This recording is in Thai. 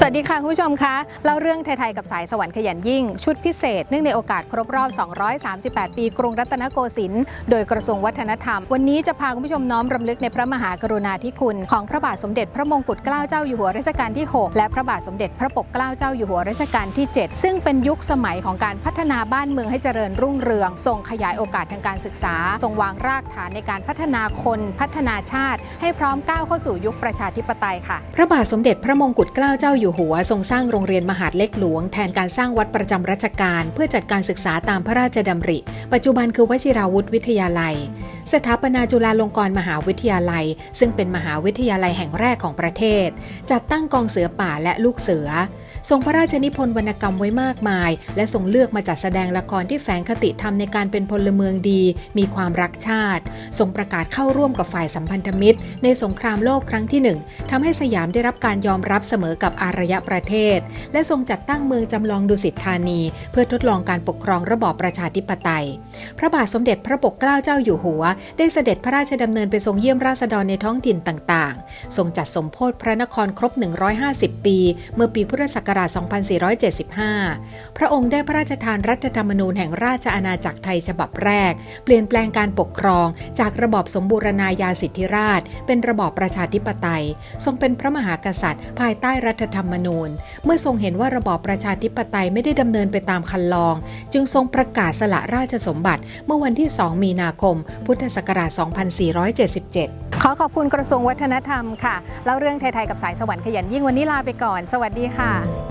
สวัสดีค่ะ คุณผู้ชมคะเล่าเรื่องไทย ๆ กับสายสวรรค์ขยันยิ่ง ชุดพิเศษ เนื่องในโอกาสครบรอบ 238 ปี กรุงรัตนโกสินทร์โดยกระทรวงวัฒนธรรม วันนี้จะพาคุณผู้ชมน้อมรำลึกในพระมหากรุณาธิคุณ ของพระบาทสมเด็จพระมงกุฎเกล้าเจ้าอยู่หัวรัชกาลที่ 6 และพระบาทสมเด็จพระปกเกล้าเจ้าอยู่หัวรัชกาลที่ 7 ซึ่งเป็นยุคสมัยของการพัฒนาบ้านเมืองให้เจริญรุ่งเรืองทรงขยายโอกาสทางการศึกษาทรงวางรากฐานในการพัฒนาคนพัฒนาชาติ ให้พร้อมก้าวเข้าสู่ยุคประชาธิปไตยค่ะ พระบาทสมเด็จพระมงกุฎเกล้าเจ้าอยู่หัวทรงสร้างโรงเรียนมหาดเล็กหลวง แทนการสร้างวัดประจำรัชกาลเพื่อจัดการศึกษาตามพระราชดำริ ปัจจุบันคือวชิราวุธวิทยาลัย สถาปนาจุฬาลงกรณ์มหาวิทยาลัย ซึ่งเป็นมหาวิทยาลัยแห่งแรกของประเทศ จัดตั้งกองเสือป่าและลูกเสือ ทรงพระราชนิพนธ์วรรณกรรมไว้มากมาย และทรงเลือกมาจัดแสดงละครที่แฝงคติธรรมในการเป็นพลเมืองดี มีความรักชาติ ทรงประกาศเข้าร่วมกับฝ่ายสัมพันธมิตร ในสงครามโลกครั้งที่หนึ่งทำให้สยามได้รับการยอมรับเสมอกับอารยประเทศ และทรงจัดตั้งเมืองจำลองดุสิตธานี เพื่อทดลองการปกครองระบอบประชาธิปไตย พระบาทสมเด็จพระปกเกล้าเจ้าอยู่หัว ได้เสด็จพระราชดำเนินไปทรงเยี่ยมราษฎรในท้องถิ่นต่าง ๆ ทรงจัดสมโพธิพระนครครบ 150 ปี เมื่อปีพุทธศักราช 2475 พระองค์ได้พระราชทานรัฐธรรมนูญแห่งราชอาณาจักรไทยฉบับแรก เปลี่ยนแปลงการปกครอง จากระบอบสมบูรณาญาสิทธิราช เป็นระบอบประชาธิปไตย ทรงเป็นพระมหากษัตริย์ ภายใต้รัฐธรรมนูญ เมื่อทรงเห็นว่าระบอบประชาธิปไตยไม่ได้ดำเนินไปตามคันลอง จึงทรงประกาศสละราชสมบัติ เมื่อวันที่ 2 มีนาคม พุทธศักราช 2477 ขอขอบคุณกระทรวงวัฒนธรรมค่ะเล่าเรื่องไทยๆกับสายสวรรค์ขยันยิ่งวันนี้ลาไปก่อน สวัสดีค่ะ